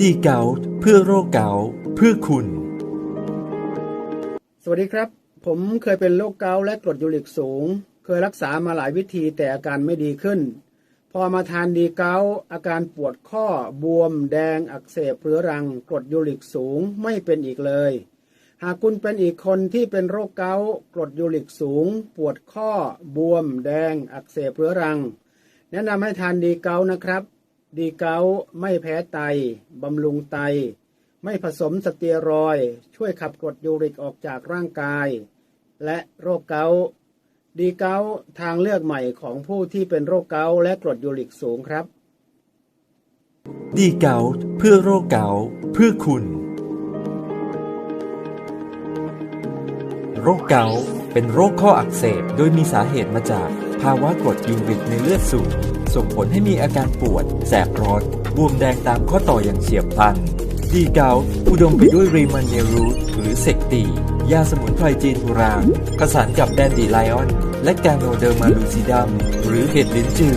ดีเกาต์เพื่อโรคเกาต์เพื่อคุณ สวัสดีครับ ผมเคยเป็นโรคเกาต์และกรดยูริกสูง เคยรักษามาหลายวิธีแต่อาการไม่ดีขึ้น พอมาทานดีเกาต์อาการปวดข้อบวม แดง อักเสบเรื้อรัง กรดยูริกสูงไม่เป็นอีกเลย หากคุณเป็นอีกคนที่เป็นโรคเกาต์กรดยูริกสูง ปวดข้อบวม แดง อักเสบเรื้อรัง แนะนำให้ทานดีเกาต์นะครับ ดีเกาต์ไม่แพ้ไต บำรุงไต ไม่ผสมสเตียรอยช่วยขับกรดยูริกออกจากร่างกาย และโรคเกาต์ดีเกาต์ทางเลือกใหม่ของผู้ที่เป็นโรคเกาต์และกรดยูริกสูงครับ ดีเกาต์เพื่อโรคเกาต์เพื่อคุณ โรคเกาต์เป็นโรคข้ออักเสบโดยมีสาเหตุมาจาก ภาวะกรดยูริกในเลือดสูง ส่งผลให้มีอาการปวด แสบร้อนบวมแดงตามข้อต่ออย่างเฉียบพลัน ดีเกา อุดมไปด้วยรีมันเนรูทหรือเซกตี ยาสมุนไพรจีนโบราณผสานกับแดนดีไลออน และกาโนเดอร์มาลูซิดัมหรือเห็ดลิ้นจือ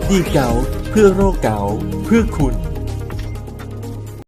ดีเกาเพื่อโรคเกาเพื่อคุณ